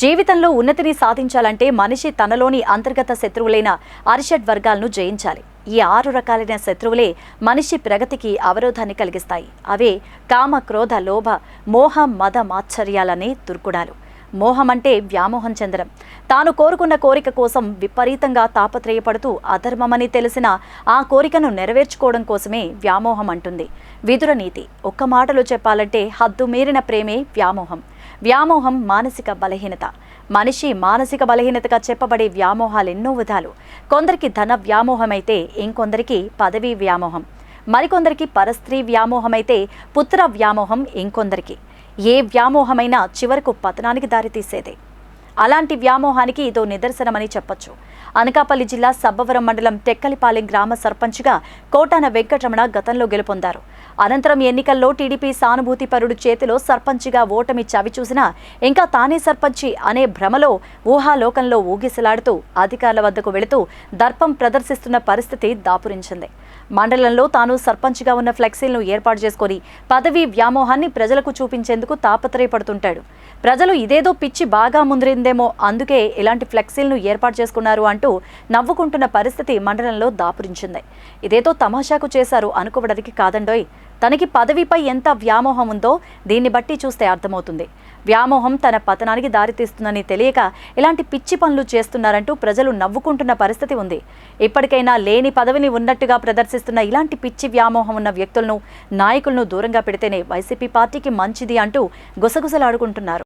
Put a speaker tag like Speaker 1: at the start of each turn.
Speaker 1: జీవితంలో ఉన్నతిని సాధించాలంటే మనిషి తనలోని అంతర్గత శత్రువులైన అరిషడ్ వర్గాలను జయించాలి. ఈ ఆరు రకాలైన శత్రువులే మనిషి ప్రగతికి అవరోధాన్ని కలిగిస్తాయి. అవే కామ క్రోధ లోభ మోహ మద మాత్సర్యాలనే దుర్గుణాలు. మోహం అంటే వ్యామోహం చెందడం. తాను కోరుకున్న కోరిక కోసం విపరీతంగా తాపత్రయపడుతూ అధర్మమని తెలిసిన ఆ కోరికను నెరవేర్చుకోవడం కోసమే వ్యామోహం అంటుంది. విదుర నీతి. ఒక్క మాటలో చెప్పాలంటే హద్దు మీరిన ప్రేమే వ్యామోహం. వ్యామోహం మానసిక బలహీనత. మనిషి మానసిక బలహీనతగా చెప్పబడే వ్యామోహాలు ఎన్నో విధాలు. కొందరికి ధన వ్యామోహమైతే ఇంకొందరికి పదవీ వ్యామోహం. మరికొందరికి పరస్త్రీ వ్యామోహమైతే పుత్ర వ్యామోహం ఇంకొందరికి. ఏ వ్యామోహమైనా చివరకు పతనానికి దారితీసేదే. అలాంటి వ్యామోహానికి ఇదో నిదర్శనమని చెప్పొచ్చు. అనకాపల్లి జిల్లా సబ్బవరం మండలం టెక్కలిపాలెం గ్రామ సర్పంచ్గా కోటాన వెంకటరమణ గతంలో గెలుపొందారు. అనంతరం ఎన్నికల్లో టీడీపీ సానుభూతి పరుడు చేతిలో సర్పంచిగా ఓటమి చవిచూసినా ఇంకా తానే సర్పంచి అనే భ్రమలో ఊహాలోకంలో ఊగిసలాడుతూ అధికారుల వద్దకు వెళుతూ దర్పం ప్రదర్శిస్తున్న పరిస్థితి దాపురించింది. మండలంలో తాను సర్పంచ్గా ఉన్న ఫ్లెక్సీలను ఏర్పాటు చేసుకొని పదవీ వ్యామోహాన్ని ప్రజలకు చూపించేందుకు తాపత్రయపడుతుంటాడు. ప్రజలు ఇదేదో పిచ్చి బాగా ముందరిందేమో అందుకే ఇలాంటి ఫ్లెక్సీలను ఏర్పాటు చేసుకున్నారు అంటూ నవ్వుకుంటున్న పరిస్థితి మండలంలో దాపురించింది. ఇదేదో తమాషాకు చేశారు అనుకోవడానికి కాదండోయ్. తనకి పదవిపై ఎంత వ్యామోహం ఉందో దీన్ని బట్టి చూస్తే అర్థమవుతుంది. వ్యామోహం తన పతనానికి దారితీస్తుందని తెలియక ఇలాంటి పిచ్చి పనులు చేస్తున్నారంటూ ప్రజలు నవ్వుకుంటున్న పరిస్థితి ఉంది. ఇప్పటికైనా లేని పదవిని ఉన్నట్టుగా ప్రదర్శిస్తున్న ఇలాంటి పిచ్చి వ్యామోహం ఉన్న వ్యక్తులను నాయకులను దూరంగా పెడితేనే వైసీపీ పార్టీకి మంచిది అంటూ గుసగుసలాడుకుంటున్నారు.